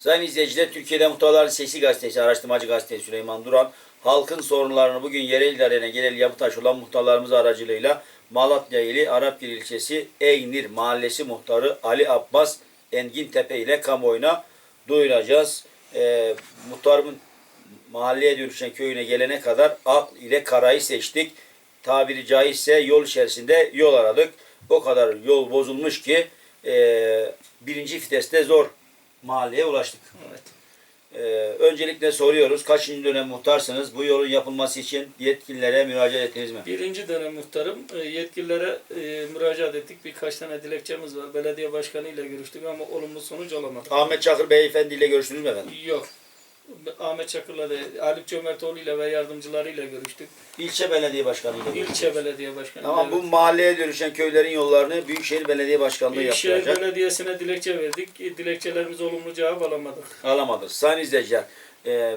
Sayın izleyiciler, Türkiye'de Muhtarların Sesi Gazetesi, Araştırmacı Gazetesi Süleyman Duran, halkın sorunlarını bugün yerel idarene genel yapıtaş olan muhtarlarımız aracılığıyla Malatya ili Arapgil ilçesi Eynir Mahallesi muhtarı Ali Abbas Engin Tepe ile kamuoyuna duyuracağız. Ee, muhtarımın mahalleye dönüşen köyüne gelene kadar akl ile karayı seçtik. Tabiri caizse yol içerisinde yol aradık. O kadar yol bozulmuş ki e, birinci viteste zor mahalleye ulaştık. Evet. Ee, öncelikle soruyoruz. Kaçıncı dönem muhtarsınız? Bu yolun yapılması için yetkililere müracaat ettiniz mi? Birinci dönem muhtarım. E, Yetkililere e, müracaat ettik. Birkaç tane dilekçemiz var. Belediye başkanı ile görüştük ama olumlu sonuç alamadık. Ahmet Çakır Beyefendi ile görüştünüz mü efendim? Yok. Ahmet Çakır'la da Haluk Cömertoğlu ile ve yardımcılarıyla görüştük. İlçe Belediye Başkanı ile görüştünüz. İlçe belediye başkanı. Ama evet. bu mahalleye dönüşen köylerin yollarını Büyükşehir Belediye Başkanlığı Büyükşehir yaptıracak. Belediyesi'ne dilekçe verdik. E, Dilekçelerimize olumlu cevap alamadık. Alamadık. Sayın izleyiciler, e,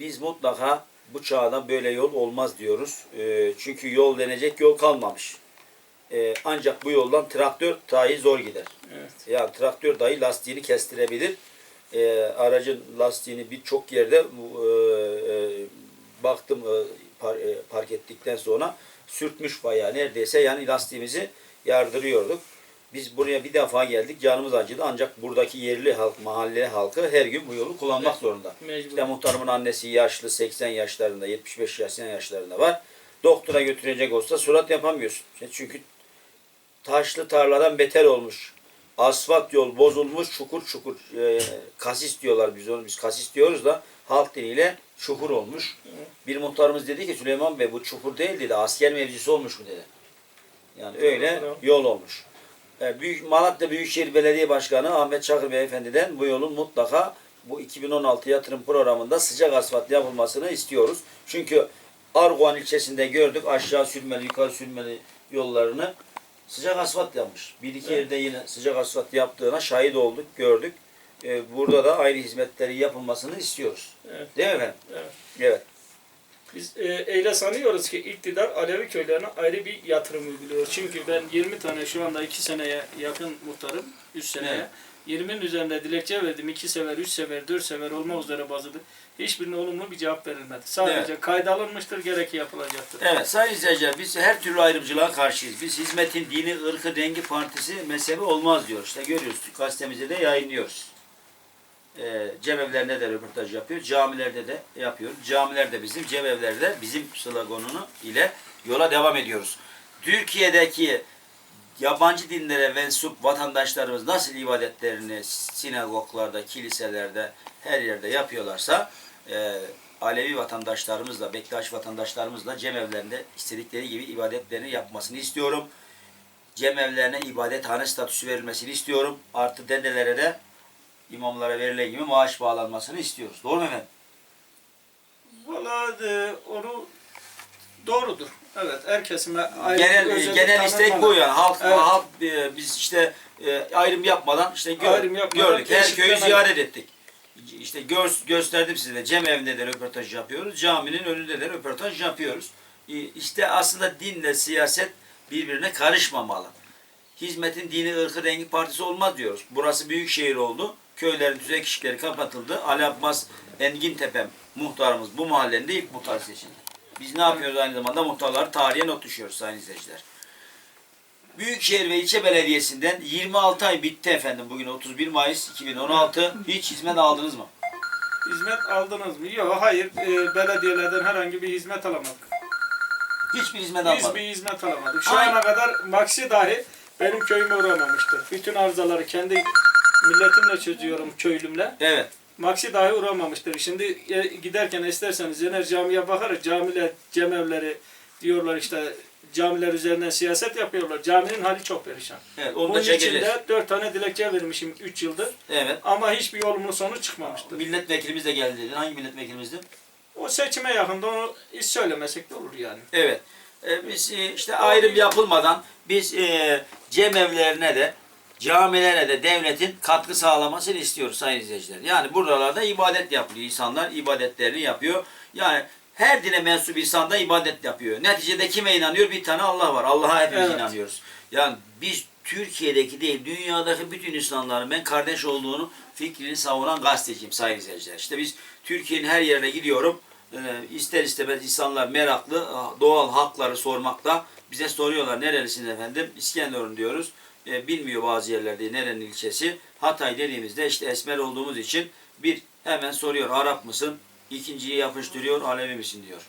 biz mutlaka bu çağda böyle yol olmaz diyoruz. E, çünkü yol denecek yol kalmamış. E, ancak bu yoldan traktör dahi zor gider. Evet. Yani traktör dahi lastiğini kestirebilir. Ee, aracın lastiğini birçok yerde e, e, baktım e, par- e, park ettikten sonra sürtmüş bayağı neredeyse yani lastiğimizi yardırıyorduk. Biz buraya bir defa geldik canımız acıdı ancak buradaki yerli halk, mahalle halkı her gün bu yolu kullanmak Evet. zorunda. Mecbur. İşte muhtarımın annesi yaşlı 80 yaşlarında 75 80 yaşlarında var. Doktora götürecek olsa surat yapamıyorsun. Çünkü taşlı tarladan beter olmuş. Asfalt yol bozulmuş, çukur çukur e, kasis diyorlar biz onu biz kasis diyoruz da halk diliyle çukur olmuş. Bir muhtarımız dedi ki Süleyman Bey bu çukur değil dedi asker mevzisi olmuş mu dedi. Yani öyle yol olmuş. E, Büyük Malatya Büyükşehir Belediye Başkanı Ahmet Çakır Beyefendi'den bu yolun mutlaka bu 2016 yatırım programında sıcak asfalt yapılmasını istiyoruz. Çünkü Arguan ilçesinde gördük aşağı sürmeli yukarı sürmeli yollarını sıcak asfalt yapmış. Bir iki Evet. yerde yine sıcak asfalt yaptığına şahit olduk, gördük. E, burada da aynı hizmetleri yapılmasını istiyoruz. Evet. Değil mi efendim? Evet. Evet. Biz e, eyle sanıyoruz ki iktidar Alevi köylerine ayrı bir yatırım uyguluyor. Çünkü ben 20 tane şu anda 2 seneye yakın muhtarım, 3 seneye. Evet. 20'nin üzerinde dilekçe verdim. 2 sefer, 3 sefer, 4 sefer olmak üzere bazılı. Hiçbirine olumlu bir cevap verilmedi. Sadece Evet. kayda alınmıştır, gereki yapılacaktır. Evet sayın izleyiciler biz her türlü ayrımcılığa karşıyız. Biz hizmetin dini, ırkı, dengi partisi mezhebi olmaz diyor. İşte görüyoruz gazetemizde de yayınlıyoruz. Ee, cemevlerinde de röportaj yapıyor. Camilerde de yapıyoruz. Camiler de bizim, cemevler de bizim sloganını ile yola devam ediyoruz. Türkiye'deki yabancı dinlere mensup vatandaşlarımız nasıl ibadetlerini sinagoglarda, kiliselerde, her yerde yapıyorlarsa e, Alevi vatandaşlarımızla, Bektaş vatandaşlarımızla cemevlerinde istedikleri gibi ibadetlerini yapmasını istiyorum. Cemevlerine ibadethane statüsü verilmesini istiyorum. Artı dedelere de imamlara verilen gibi maaş bağlanmasını istiyoruz. Doğru mu efendim? Valla e, onu doğrudur. Evet, her kesime ayrı genel genel istek bu yani. Halk Evet. halk e, biz işte e, ayrım yapmadan işte gör- Ayrım yapmadan gördük. Her köyü ziyaret ettik. İşte gör, gösterdim size. Cem evinde de röportaj yapıyoruz. Caminin önünde de röportaj yapıyoruz. E, İşte aslında dinle siyaset birbirine karışmamalı. Hizmetin dini, ırkı, rengi partisi olmaz diyoruz. Burası büyük şehir oldu. Köylerin tüzek kişileri kapatıldı. Ali Abbas Engin Tepem muhtarımız bu mahallenin de ilk muhtar seçildi. Biz ne yapıyoruz aynı zamanda muhtarları tarihe not düşüyoruz sayın izleyiciler. Büyükşehir ve ilçe belediyesinden 26 ay bitti efendim. Bugün 31 Mayıs 2016. Hiç hizmet aldınız mı? Hizmet aldınız mı? Yok, hayır. E, belediyelerden herhangi bir hizmet alamadık. Hiçbir hizmet Biz almadım. bir hizmet alamadık. Şu Ay- ana kadar maksi dahi benim köyüme uğramamıştır. Bütün arızaları kendi milletimle çözüyorum köylümle. Evet. Maksi dahi uğramamıştır. Şimdi e, giderken isterseniz Yener Camii'ye bakarız. Camiler, cemevleri diyorlar işte camiler üzerinden siyaset yapıyorlar. Caminin hali çok perişan. Evet, onu Bunun için de dört tane dilekçe vermişim 3 yıldır. Evet. Ama hiçbir olumlu sonuç çıkmamıştır. Milletvekilimiz de geldi dedin. Hangi milletvekilimizdi? O seçime yakında onu hiç söylemesek de olur yani. Evet. Ee, biz e, işte ayrım yapılmadan biz e, cemevlerine de camilere de devletin katkı sağlamasını istiyoruz sayın izleyiciler. Yani buralarda ibadet yapılıyor. İnsanlar ibadetlerini yapıyor. Yani her dine mensup insan da ibadet yapıyor. Neticede kime inanıyor? Bir tane Allah var. Allah'a hepimiz Evet. inanıyoruz. Yani biz Türkiye'deki değil, dünyadaki bütün insanların ben kardeş olduğunu fikrini savunan gazeteciyim sayın izleyiciler. İşte biz Türkiye'nin her yerine gidiyorum. Ee, ister istemez insanlar meraklı. Doğal hakları sormakta. Bize soruyorlar nerelisiniz efendim? İskenderun diyoruz. Ee, bilmiyor bazı yerlerde nerenin ilçesi. Hatay dediğimizde işte esmer olduğumuz için bir hemen soruyor Arap mısın? İkinciyi yapıştırıyor Alevi misin diyor.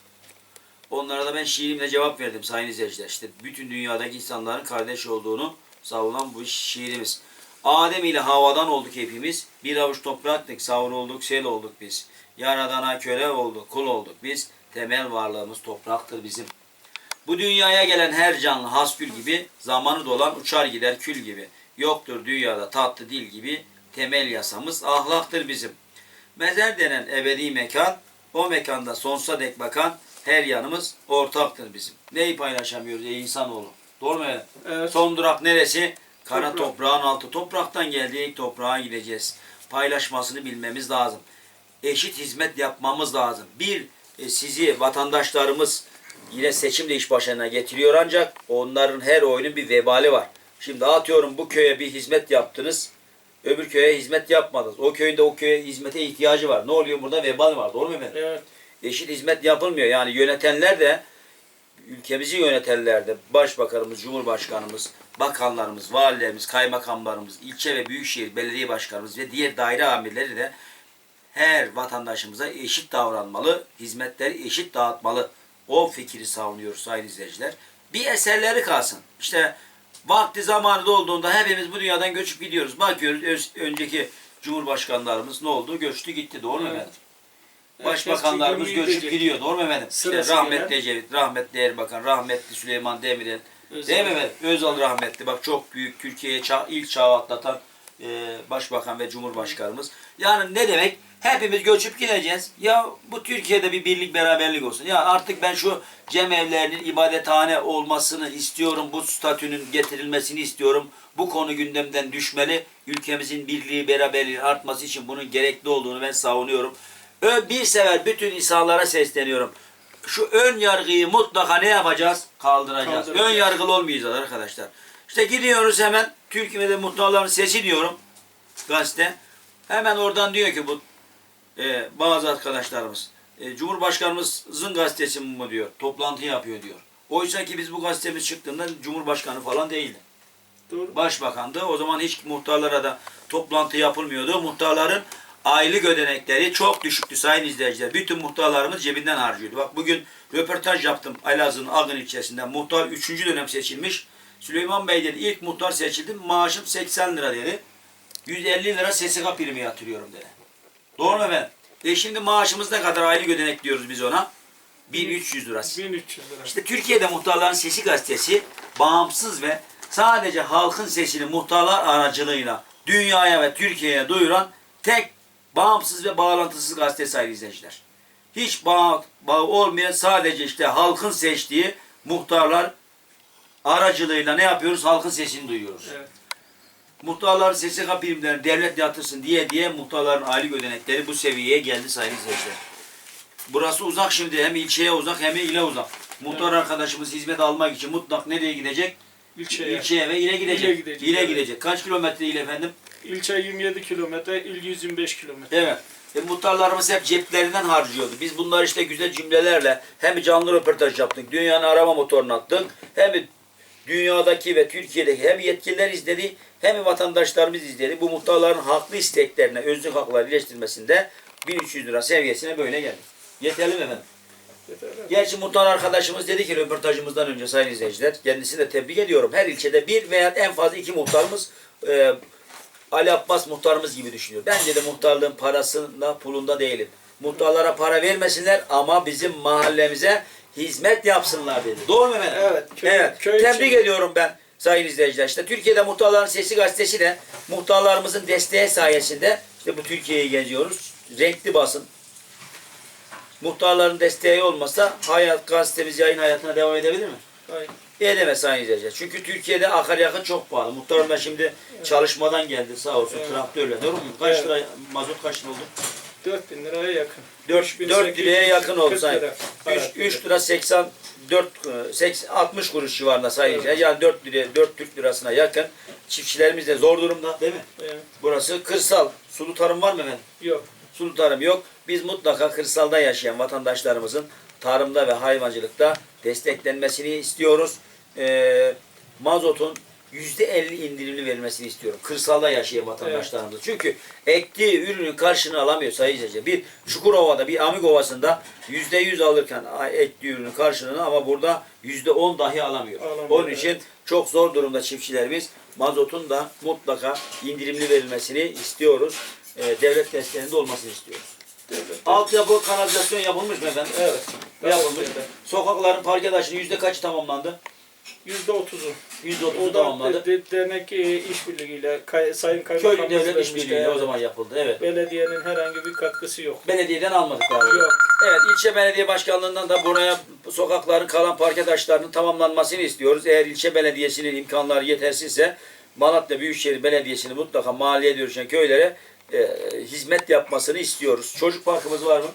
Onlara da ben şiirimle cevap verdim sayın izleyiciler. İşte bütün dünyadaki insanların kardeş olduğunu savunan bu şiirimiz. Adem ile havadan olduk hepimiz. Bir avuç topraktık, savrulduk, sel olduk biz. Yaradana köle olduk, kul olduk biz. Temel varlığımız topraktır bizim. Bu dünyaya gelen her canlı hasgül gibi, zamanı dolan uçar gider kül gibi. Yoktur dünyada tatlı dil gibi, temel yasamız ahlaktır bizim. Mezar denen ebedi mekan, o mekanda sonsuza dek bakan her yanımız ortaktır bizim. Neyi paylaşamıyoruz ey insanoğlu? Doğru mu? Evet. Son durak neresi? Kara Toprak. toprağın altı. Topraktan geldik, toprağa gideceğiz. Paylaşmasını bilmemiz lazım. Eşit hizmet yapmamız lazım. Bir, e, sizi vatandaşlarımız yine seçimle iş başına getiriyor ancak onların her oyunun bir vebali var. Şimdi atıyorum bu köye bir hizmet yaptınız. Öbür köye hizmet yapmadınız. O köyün de o köye hizmete ihtiyacı var. Ne oluyor burada? Vebal var. Doğru mu efendim? Evet. eşit hizmet yapılmıyor. Yani yönetenler de ülkemizi yönetenler de başbakanımız, cumhurbaşkanımız, bakanlarımız, valilerimiz, kaymakamlarımız, ilçe ve büyükşehir belediye başkanımız ve diğer daire amirleri de her vatandaşımıza eşit davranmalı, hizmetleri eşit dağıtmalı. O fikri savunuyoruz sayın izleyiciler. Bir eserleri kalsın. İşte vakti zamanı dolduğunda hepimiz bu dünyadan göçüp gidiyoruz. Bakıyoruz önceki cumhurbaşkanlarımız ne oldu? Göçtü gitti. Doğru mu Evet. efendim? Başbakanlarımız göçüp gidecek. gidiyor. Doğru mu efendim? İşte rahmetli. Ecevit, rahmetli Erbakan, rahmetli Süleyman Demirel. Özal. Değil mi efendim? Özal rahmetli. Bak çok büyük Türkiye'ye çağ, ilk çağı atlatan e, başbakan ve cumhurbaşkanımız. Yani ne demek? Hepimiz göçüp gideceğiz. Ya bu Türkiye'de bir birlik beraberlik olsun. Ya artık ben şu cemevlerinin ibadethane olmasını istiyorum. Bu statünün getirilmesini istiyorum. Bu konu gündemden düşmeli. Ülkemizin birliği, beraberliği artması için bunun gerekli olduğunu ben savunuyorum. Ö- Bir sefer bütün insanlara sesleniyorum. Şu ön yargıyı mutlaka ne yapacağız? Kaldıracağız. Kaldıracağız. Ön yargılı olmayacağız arkadaşlar. İşte gidiyoruz hemen Türkiye'de muhtarların sesi diyorum gazete. Hemen oradan diyor ki bu e, bazı arkadaşlarımız e, Cumhurbaşkanımızın gazetesi mi diyor. Toplantı yapıyor diyor. Oysa ki biz bu gazetemiz çıktığında Cumhurbaşkanı falan değildi. Doğru. Başbakandı. O zaman hiç muhtarlara da toplantı yapılmıyordu. Muhtarların aylık ödenekleri çok düşüktü sayın izleyiciler. Bütün muhtarlarımız cebinden harcıyordu. Bak bugün röportaj yaptım Elazığ'ın Agın ilçesinden. Muhtar 3. dönem seçilmiş. Süleyman Bey dedi ilk muhtar seçildim maaşım 80 lira dedi. 150 lira SSK primi yatırıyorum dedi. Doğru mu efendim? E şimdi maaşımız ne kadar aylık ödenek diyoruz biz ona? 1300 lirası. 1300 lira. İşte Türkiye'de Muhtarların Sesi gazetesi bağımsız ve sadece halkın sesini muhtarlar aracılığıyla dünyaya ve Türkiye'ye duyuran tek bağımsız ve bağlantısız gazete sayılı izleyiciler. Hiç bağ, bağ olmayan sadece işte halkın seçtiği muhtarlar aracılığıyla ne yapıyoruz? Halkın sesini duyuyoruz. Evet. Muhtarların SSK primlerini devlet yatırsın diye diye muhtarların aylık ödenekleri bu seviyeye geldi sayın izleyiciler. Burası uzak şimdi hem ilçeye uzak hem ile uzak. Muhtar arkadaşımız hizmet almak için mutlak nereye gidecek? İlçeye. İlçeye ve ile gidecek. İle gidecek, İle evet. gidecek. Kaç kilometre ile efendim? İlçe 27 kilometre, il 125 kilometre. Evet. E, muhtarlarımız hep ceplerinden harcıyordu. Biz bunlar işte güzel cümlelerle hem canlı röportaj yaptık, dünyanın arama motorunu attık, hem dünyadaki ve Türkiye'deki hem yetkililer izledi, hem vatandaşlarımız izledi. Bu muhtarların haklı isteklerine, özlük hakları iyileştirmesinde 1300 lira seviyesine böyle geldi. Yeterli mi efendim? Yeterli. Gerçi muhtar arkadaşımız dedi ki röportajımızdan önce sayın izleyiciler, kendisini de tebrik ediyorum. Her ilçede bir veya en fazla iki muhtarımız e, Ali Abbas muhtarımız gibi düşünüyor. Bence de muhtarlığın parasında pulunda değilim. Muhtarlara para vermesinler ama bizim mahallemize hizmet yapsınlar dedi. Doğru mu efendim? Evet, köy- evet. köy Tebrik için- ediyorum ben sayın izleyiciler. İşte Türkiye'de Muhtarların Sesi gazetesi de muhtarlarımızın desteği sayesinde işte bu Türkiye'yi geziyoruz. Renkli basın, muhtarların desteği olmasa hayat gazetemiz yayın hayatına devam edebilir mi? Aynen. Edemez sayın izleyiciler. Çünkü Türkiye'de akaryakıt çok pahalı. Muhtarım ben şimdi çalışmadan geldi sağ olsun Evet. traktörle. Doğru mu? Kaç Evet. lira mazot kaç lira oldu? 4000 liraya yakın. 4, 4 3840 liraya yakın oldu sayın. 3, Evet. 3 lira 84 80, 60 kuruş civarında sayın Evet. Yani 4 liraya 4 Türk lirasına yakın Çiftçilerimiz de zor durumda değil mi? Evet. Burası kırsal. Sulu tarım var mı efendim? Yok. Sulu tarım yok. Biz mutlaka kırsalda yaşayan vatandaşlarımızın tarımda ve hayvancılıkta desteklenmesini istiyoruz. Ee, mazotun %50 indirimli verilmesini istiyorum. Kırsalda yaşayan vatandaşlarımız. Çünkü ektiği ürünün karşılığını alamıyor sayın izleyiciler. Bir Çukurova'da, bir Amik Ovası'nda %100 alırken ektiği ürünün karşılığını ama burada %10 dahi alamıyor. Alamıyor, Onun evet. için çok zor durumda çiftçilerimiz. Mazotun da mutlaka indirimli verilmesini istiyoruz. Ee, devlet desteğinde olmasını istiyoruz. Altyapı kanalizasyon yapılmış mı efendim? Evet. Yapılmış. Sokakların parke taşının yüzde kaçı tamamlandı? Yüzde otuzu. Yüzde otuzu da tamamlandı. de, demek ki işbirliğiyle kay, Sayın Köylü Kaymakamımız devlet vermişti, işbirliğiyle o zaman yapıldı. Evet. Belediyenin herhangi bir katkısı yok. Belediyeden almadık abi. Yok. Evet, ilçe belediye başkanlığından da buraya sokakların kalan parke taşlarının tamamlanmasını istiyoruz. Eğer ilçe belediyesinin imkanları yetersizse Malatya Büyükşehir Belediyesi'nin mutlaka mahalleye dönüşen köylere e, hizmet yapmasını istiyoruz. Çocuk parkımız var mı?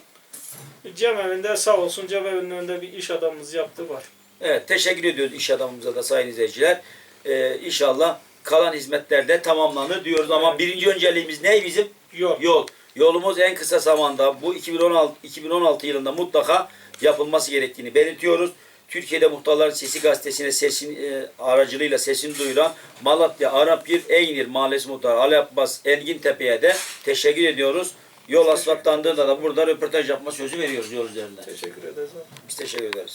Cemevinde sağ olsun Cemevinin önünde bir iş adamımız yaptı var. Evet, teşekkür ediyoruz iş adamımıza da sayın izleyiciler. Ee, inşallah kalan hizmetler de tamamlanır diyoruz ama Evet. birinci önceliğimiz ne bizim? Yok. Yol. Yolumuz en kısa zamanda bu 2016 2016 yılında mutlaka yapılması gerektiğini belirtiyoruz. Türkiye'de Muhtarların Sesi gazetesine sesin e, aracılığıyla sesini duyuran Malatya Arapgir Eynir Mahallesi Muhtarı Ali Abbas Engin Tepe'ye de teşekkür ediyoruz. Yol asfaltlandığında da burada röportaj yapma sözü veriyoruz yol üzerinde. Teşekkür ederiz. Biz teşekkür ederiz.